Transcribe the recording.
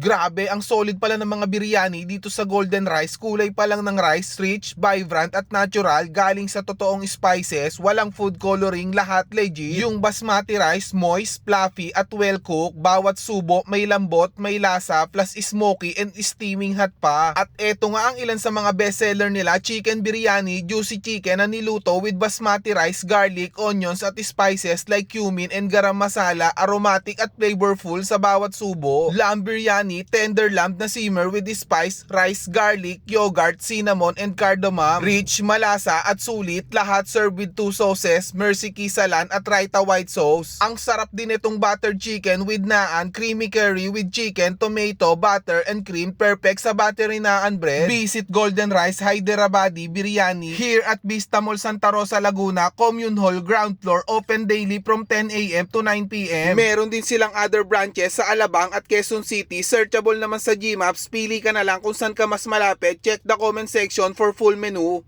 Grabe, ang solid pala ng mga biryani dito sa Golden Rice. Kulay pa lang ng rice, rich, vibrant at natural, galing sa totoong spices, walang food coloring, lahat legit. Yung basmati rice, moist, fluffy at well cooked. Bawat subo may lambot, may lasa, plus smoky and steaming hot pa. At eto nga ang ilan sa mga bestseller nila, chicken biryani, juicy chicken na niluto with basmati rice, garlic, onions at spices like cumin and garam masala, aromatic at flavorful sa bawat subo. Lamb biryani, tender lamb na simmer with spice, rice, garlic, yogurt, cinnamon and cardamom. Rich, malasa at sulit, lahat served with two sauces, mercy kisalan at raita white sauce. Ang sarap din itong buttered chicken with naan, creamy curry with chicken, tomato, butter and cream, perfect sa buttery naan bread. Visit Golden Rice Hyderabadi Biryani here at Vista Mall Santa Rosa Laguna, Commune Hall, ground floor, open daily from 10 a.m. to 9 p.m. Meron din silang other branches sa Alabang at Quezon City. Searchable naman sa Gmaps. Pili ka na lang kung saan ka mas malapit. Check the comment section for full menu.